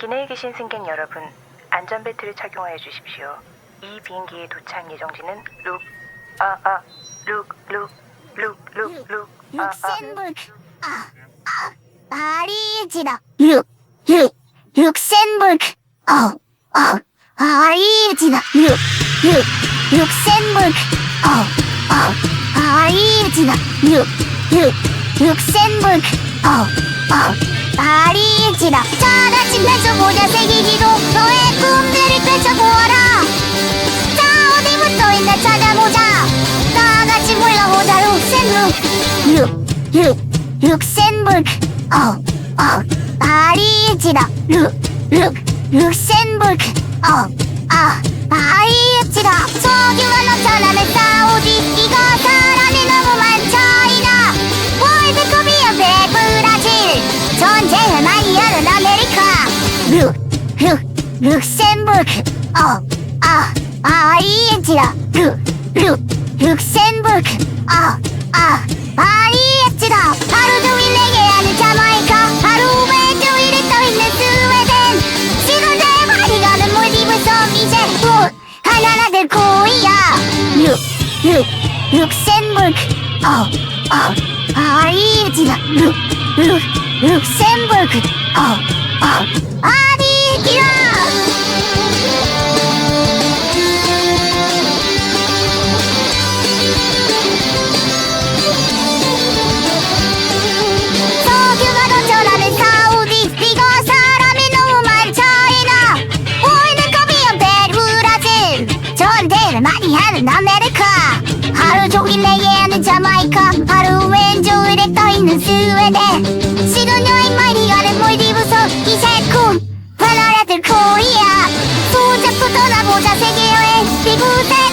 기내에 계신 승객 여러분, 안전벨트를 착용하여 주십시오. 이 비행기의 도착 예정지는 룩, 아, 아, 룩, 룩, 룩, 룩, 룩, 아, 아. 룩셈부르크. 아, 아, 파리지다. 룩, 룩, 룩셈부르크. 어, 어, 파리지다. 룩, 룩, 룩셈부르크. 어, 어, 파리지다. 룩, 룩, 룩셈부르크. 어, 어, 파리지다. 다 펼쳐 보아라. 자 어디부터 있나 찾아보자. 다 같이 불러보자 룩셈룩. 룩룩 룩셈부르크 어어 파리지다. 룩룩 룩셈부르크 어아 파리지다. 석유가 넘쳐나는 사우디 이거 사람이 너무 많차이나 월드컵이야 백브라질. 전쟁을 많이 하는 아메리카. 룩룩 룩셈부르크 어아 아리엔티나 룩룩 룩셈부르크 아아 아리엔티나 하루 종일 내게 하는 자마이카 하루 왼쪽일에 떠있는 스웨덴 시간 내 많이 가는 몰디브 섬 이제 곧 하나나들 고이야 룩룩 룩셈부르크 어어 아리엔티나 룩룩 룩셈부르크 어어 아리엔티나 하루 종일 내게 하는 자마이카 하루 왼쪽에 떠있는 스웨덴. 신혼여행 많이 가는 몰디브섬 이제 쿵 바나라들 코리아. 소잡고 떠나보자 세계여행 이곳에